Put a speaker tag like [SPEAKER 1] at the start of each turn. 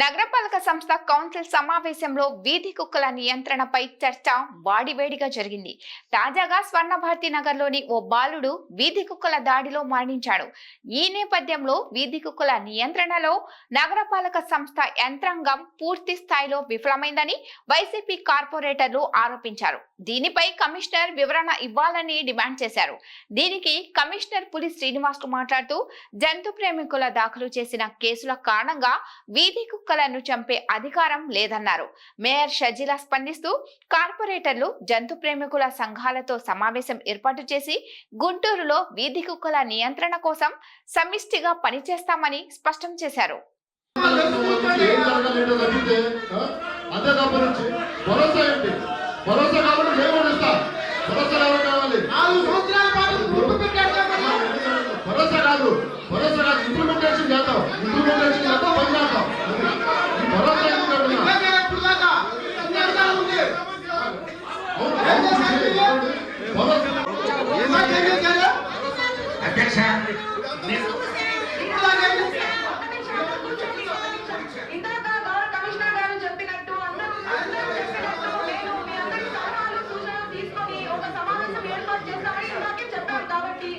[SPEAKER 1] నగరపాలక సంస్థ కౌన్సిల్ సమావేశంలో వీధి కుక్కల నియంత్రణపై చర్చ వాడివేడిగా జరిగింది. తాజాగా స్వర్ణభారతి నగర్లోని ఓ బాలుడు వీధి కుక్కల దాడిలో మరణించాడు. ఈ నేపథ్యంలో వీధి కుక్కల నియంత్రణలో నగరపాలక సంస్థ యంత్రాంగం పూర్తి స్థాయిలో విఫలమైందని వైసీపీ కార్పొరేటర్లు ఆరోపించారు. దీనిపై కమిషనర్ వివరణ ఇవ్వాలని డిమాండ్ చేశారు. దీనికి కమిషనర్ పులి శ్రీనివాసులు మాట్లాడుతూ జంతు ప్రేమికుల దాఖలు చేసిన కేసుల కారణంగా వీధి కుక్కలను చంపే అధికారం లేదన్నారు. మేయర్ షజీలా స్పందిస్తూ కార్పొరేటర్లు జంతు ప్రేమికుల సంఘాలతో సమావేశం ఏర్పాటు చేసి గుంటూరులో వీధి కుక్కల నియంత్రణ కోసం సమిష్టిగా పనిచేస్తామని స్పష్టం చేశారు.
[SPEAKER 2] భరోసా కాదు భరోసా కాదు ఇంప్లిమెంటేషన్ చేద్దాం. ఇంప్లిమెంటేషన్